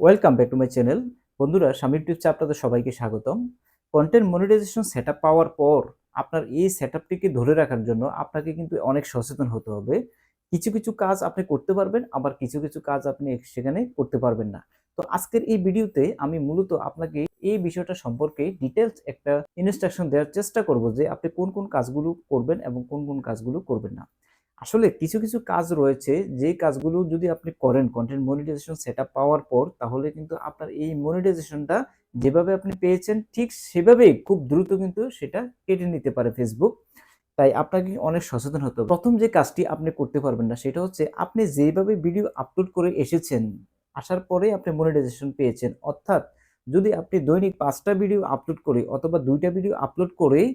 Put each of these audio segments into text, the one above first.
Welcome back to my channel বন্ধুরা স্বামী টিপসে আপনাদের সবাইকে স্বাগতম। কন্টেন্ট মনিটাইজেশন সেট পাওয়ার পর আপনার এই সেট ধরে রাখার জন্য আপনাকে কিন্তু অনেক সচেতন হতে হবে। কিছু কিছু কাজ আপনি করতে পারবেন, আবার কিছু কিছু কাজ আপনি সেখানে করতে পারবেন না। তো আজকের এই ভিডিওতে আমি মূলত আপনাকে এই বিষয়টা সম্পর্কে ডিটেলস একটা ইনস্ট্রাকশন দেওয়ার চেষ্টা করব যে আপনি কোন কোন কাজগুলো করবেন এবং কোন কোন কাজগুলো করবেন না। আসলে কিছু কিছু কাজ রয়েছে, যে কাজগুলো যদি আপনি করেন কন্টেন্ট মনিটাইজেশন সেটআপ পাওয়ার পর, তাহলে কিন্তু আপনার এই মনিটাইজেশনটা যেভাবে আপনি পেয়েছেন, ঠিক সেভাবেই খুব দ্রুত কিন্তু সেটা কেটে নিতে পারে ফেসবুক তাই আপনাকে অনেক সচেতন হতে হবে। প্রথম যে কাজটি আপনি করতে পারবেন না, সেটা হচ্ছে আপনি যেভাবে ভিডিও আপলোড করে এসেছেন, আসার পরে আপনি মনিটাইজেশন পেয়েছেন, অর্থাৎ যদি আপনি দৈনিক পাঁচটা ভিডিও আপলোড করে অথবা দুইটা ভিডিও আপলোড করেই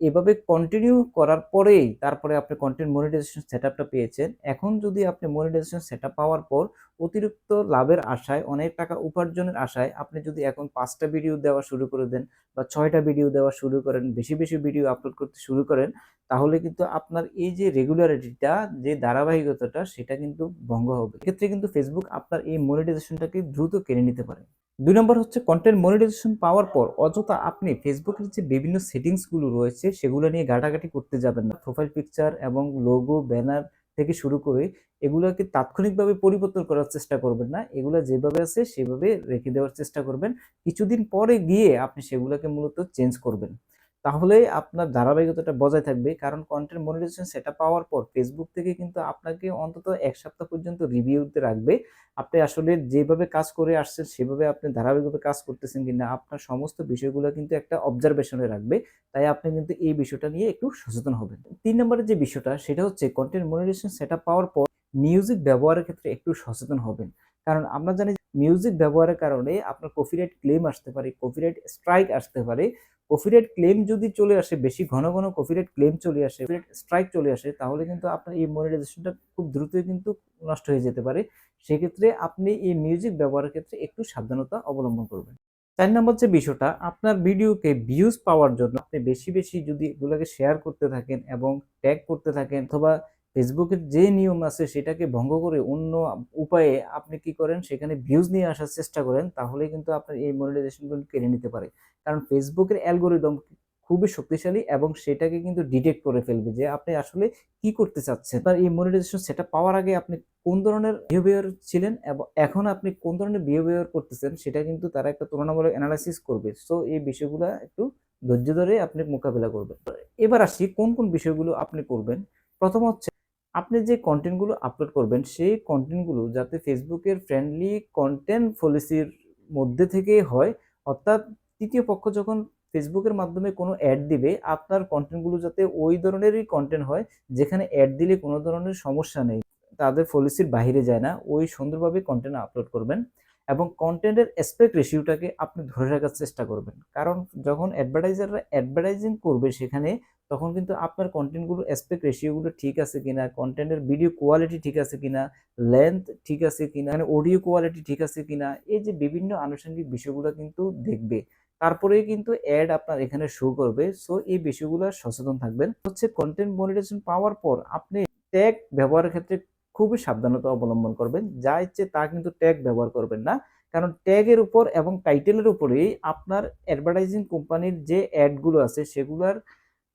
এভাবে কন্টিনিউ করার পরেই তারপরে আপনি কন্টেন্ট মনিটাইজেশন সেটআপটা পেয়েছেন। এখন যদি আপনি মনিটাইজেশন সেটআপ পাওয়ার পর অতিরিক্ত লাভের আশায়, অনেক টাকা উপার্জনের আশায় আপনি যদি এখন পাঁচটা ভিডিও দেওয়া শুরু করে দেন বা ছয়টা ভিডিও দেওয়া শুরু করেন, বেশি বেশি ভিডিও আপলোড করতে শুরু করেন, তাহলে কিন্তু আপনার এই যে রেগুলারিটিটা যে ধারাবাহিকতাটা, সেটা কিন্তু ভঙ্গ হবে। এক্ষেত্রে কিন্তু ফেসবুক আপনার এই মনিটাইজেশনটাকে দ্রুত কেড়ে নিতে পারে। দুই নম্বর হচ্ছে কন্টেন্ট মনিটাইজেশন পাওয়ার পর, অযথা আপনি ফেসবুকের যে বিভিন্ন সেটিংসগুলো রয়েছে, সেগুলো নিয়ে ঘাটাঘাটি করতে যাবেন না। প্রোফাইল পিকচার এবং লোগো ব্যানার থেকে শুরু করে এগুলোকে তাৎক্ষণিকভাবে পরিবর্তন করার চেষ্টা করবেন না। এগুলো যেভাবে আছে সেভাবে রেখে দেওয়ার চেষ্টা করবেন। কিছুদিন পরে গিয়ে আপনি সেগুলোকে মূলত চেঞ্জ করবেন। তাহলে আপনার ধারাবাহিকতাটা বজায় থাকবে। কারণ কন্টেন্ট মনিটাইজেশন সেটা পাওয়ার পর ফেসবুক থেকে কিন্তু আপনাকে অন্তত এক সপ্তাহ পর্যন্ত রিভিউতে রাখবে। আপনি আসলে যেভাবে কাজ করে আসছেন, সেভাবে আপনি ধারাবাহিকভাবে কাজ করতেছেন কিনা, আপনার সমস্ত বিষয়গুলো কিন্তু একটা অবজারভেশনে রাখবে। তাই আপনি কিন্তু এই বিষয়টা নিয়ে একটু সচেতন হবেন। তিন নম্বরের যে বিষয়টা, সেটা হচ্ছে কন্টেন্ট মনিটাইজেশন সেটা পাওয়ার পর মিউজিক ব্যবহারের ক্ষেত্রে একটু সচেতন হবেন। কারণ আমরা জানি মিউজিক ব্যবহারের কারণে আপনার কপিরাইট ক্লেম আসতে পারে কপিরাইট স্ট্রাইক আসতে পারে। কপিরাইট ক্লেম যদি চলে আসে, বেশি ঘন ঘন কপিরাইট ক্লেম চলে আসে কপিরাইট স্ট্রাইক চলে আসে, তাহলে কিন্তু আপনার এই মনিটাইজেশনটা খুব দ্রুতই কিন্তু নষ্ট হয়ে যেতে পারে। সেক্ষেত্রে আপনি এই মিউজিক ব্যবহারের ক্ষেত্রে একটু সাবধানতা অবলম্বন করবেন। চার নম্বর যে বিষয়টা, আপনার ভিডিওকে ভিউজ পাওয়ার জন্য আপনি বেশি বেশি যদি এগুলোকে শেয়ার করতে থাকেন এবং ট্যাগ করতে থাকেন অথবা ফেসবুকের যে নিয়ম আছে সেটাকে ভঙ্গ করে অন্য উপায়ে আপনি কি করেন? সেখানে ভিউজ নিয়ে আসার চেষ্টা করেন তাহলে কিন্তু আপনার এই মনিটাইজেশনগুলো কেড়ে নিতে পারে। কারণ ফেসবুকের অ্যালগোরিদম খুবই শক্তিশালী এবং সেটাকে কিন্তু ডিটেক্ট করে ফেলবে যে আপনি আসলে কি করতে চাচ্ছেন। তার এই মনিটাইজেশন সেটা পাওয়ার আগে আপনি কোন ধরনের বিহেভিয়ার ছিলেন এবং এখন আপনি কোন ধরনের বিহেভিয়ার করতেছেন সেটা কিন্তু তারা একটা তুলনামূলক অ্যানালাইসিস করবে। সো এই বিষয়গুলো একটু ধৈর্য ধরে আপনি মোকাবিলা করবেন। এবার আসি কোন কোন বিষয়গুলো আপনি করবেন। প্রথম হচ্ছে আপনি যে কন্টেন্টগুলো আপলোড করবেন, সেই কন্টেন্টগুলো যাতে ফেসবুকের ফ্রেন্ডলি কন্টেন্ট পলিসির মধ্যে থেকে হয়, অর্থাৎ তৃতীয় পক্ষ যখন ফেসবুকের মাধ্যমে কোনো অ্যাড দিবে, আপনার কন্টেন্টগুলো যাতে ওই ধরনেরই কন্টেন্ট হয়, যেখানে অ্যাড দিলে কোনো ধরনের সমস্যা নেই। তাদের পলিসির বাইরে যায় না, ওই সুন্দরভাবে কন্টেন্ট আপলোড করবেন। এবং কন্টেন্টের অ্যাসপেক্ট রেশিওটাকে আপনি ধরে রাখার চেষ্টা করবেন। কারণ যখন অ্যাডভার্টাইজাররা অ্যাডভার্টাইজিং করবে সেখানে, তখন কিন্তু আপনার কন্টেন্টগুলো অ্যাসপেক্ট রেশিওগুলো ঠিক আছে কিনা কন্টেন্টের ভিডিও কোয়ালিটি ঠিক আছে কিনা লেন্থ ঠিক আছে কিনা মানে অডিও কোয়ালিটি ঠিক আছে কিনা, এই যে বিভিন্ন আনুষঙ্গিক বিষয়গুলো কিন্তু দেখবে। তারপরেই কিন্তু অ্যাড আপনার এখানে শো করবে। সো এই বিষয়গুলো সচেতন থাকবেন। হচ্ছে কন্টেন্ট মনিটাইজেশন পাওয়ার পর আপনি ট্যাগ ব্যবহারের ক্ষেত্রে খুবই সাবধানতা অবলম্বন করবেন। যা ইচ্ছে তা কিন্তু ট্যাগ ব্যবহার করবেন না। কারণ ট্যাগের উপর এবং টাইটেলের উপরেই আপনার অ্যাডভার্টাইজিং কোম্পানির যে অ্যাডগুলো আছে, সেগুলোর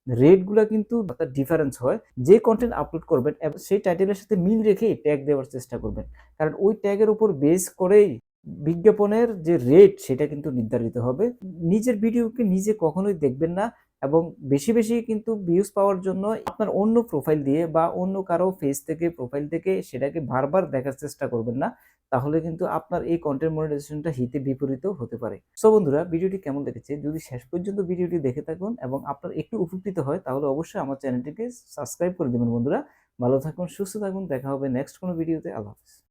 রেটগুলো কিন্তু ডিফারেন্স হয়। যে কন্টেন্ট আপলোড করবেন এবং সেই টাইটেলের সাথে মিল রেখেই ট্যাগ দেওয়ার চেষ্টা করবেন। কারণ ওই ট্যাগের উপর বেস করেই বিজ্ঞাপনের যে রেট সেটা কিন্তু নির্ধারিত হবে। নিজের ভিডিওকে নিজে কখনোই দেখবেন না। এবং বেশি বেশি কিন্তু ভিউজ পাওয়ার জন্য আপনার অন্য প্রোফাইল দিয়ে বা অন্য কারও ফেস থেকে প্রোফাইল থেকে সেটাকে বারবার দেখার চেষ্টা করবেন না। তাহলে কিন্তু আপনার এই কন্টেন্ট মনিটাইজেশনটা হিতে বিপরীত হতে পারে। সো বন্ধুরা, ভিডিওটি কেমন দেখেছে যদি শেষ পর্যন্ত ভিডিওটি দেখে থাকুন এবং আপনার একটু উপকৃত হয়, তাহলে অবশ্যই আমার চ্যানেলটিকে সাবস্ক্রাইব করে দেবেন বন্ধুরা। ভালো থাকুন, সুস্থ থাকুন, দেখা হবে নেক্সট কোনো ভিডিওতে আল্লাহ হাফিজ।